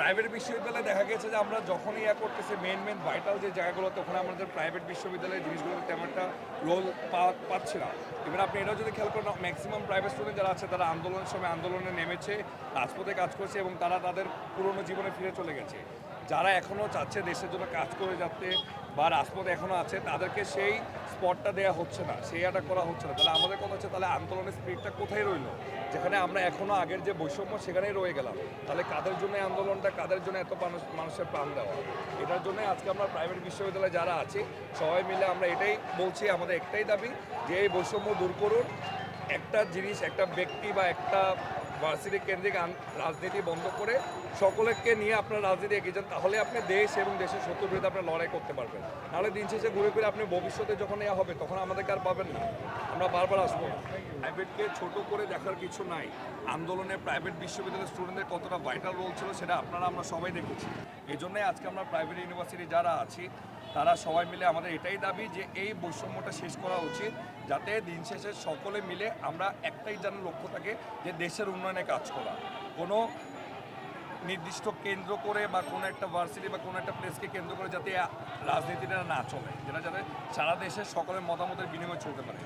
Private বিশ্ববিদ্যালয়ে দেখা গেছে যে আমরা যখনই ইয়া করতেছি মেন মেন ভাইটাল যে জায়গাগুলো তখন আমাদের প্রাইভেট বিশ্ববিদ্যালয়ের জিনিসগুলোতে তেমন একটা রোল পাচ্ছি না। এবার আপনি এটাও যদি খেয়াল করেন ম্যাক্সিমাম প্রাইভেট স্টুডেন্ট যারা আছে, তারা আন্দোলনের সময় আন্দোলনে নেমেছে, রাজপথে কাজ করছে এবং তারা তাদের পুরনো জীবনে ফিরে চলে গেছে। যারা এখনও চাচ্ছে দেশের জন্য কাজ করে যাতে বা রাজপথে এখনও আছে, তাদেরকে সেই স্পটটা দেওয়া হচ্ছে না, সেই এটা করা হচ্ছে না। তাহলে আমাদের কথা হচ্ছে, তাহলে আন্দোলনের স্পিডটা কোথায় রইল? যেখানে আমরা এখনও আগের যে বৈষম্য, সেখানেই রয়ে গেলাম। তাহলে কাদের জন্য আন্দোলনটা, কাদের জন্য এত মানুষ, মানুষের প্রাণ দেওয়া? এটার জন্য আজকে আমরা প্রাইভেট বিশ্ববিদ্যালয়ে যারা আছি, সবাই মিলে আমরা এটাই বলছি, আমাদের একটাই দাবি যে এই বৈষম্য দূর করুন। একটা জিনিস, একটা ব্যক্তি বা একটা ভার্সিটি কেন্দ্রিক রাজনীতি বন্ধ করে সকলকে নিয়ে আপনার রাজনীতি এগিয়ে যান, তাহলে আপনি দেশ এবং দেশের শত্রুর বিরুদ্ধে আপনার লড়াই করতে পারবেন। নাহলে দিন শেষে ঘুরে ফিরে আপনি ভবিষ্যতে যখন ইয়া হবে, তখন আমাদেরকে আর পাবেন না। আমরা বারবার আসব প্রাইভেটকে ছোট করে দেখার কিছু নাই। আন্দোলনে প্রাইভেট বিশ্ববিদ্যালয়ের স্টুডেন্টদের কতটা ভাইটাল রোল ছিল সেটা আপনারা আমরা সবাই দেখেছি। এই জন্যই আজকে আমরা প্রাইভেট ইউনিভার্সিটি যারা আছি, তারা সবাই মিলে আমাদের এটাই দাবি যে এই বৈষম্যটা শেষ করা উচিত, যাতে দিন শেষে সকলে মিলে আমরা একটাই যেন লক্ষ্য থাকে যে দেশের উন্নয়নে কাজ করা। কোনো নির্দিষ্ট কেন্দ্র করে বা কোনো একটা ভার্সিটি বা কোনো একটা প্লেসকে কেন্দ্র করে যাতে রাজনীতিটা না চলে, যেটা যাতে সারা দেশের সকলের মতামতের বিনিময় চলতে পারে।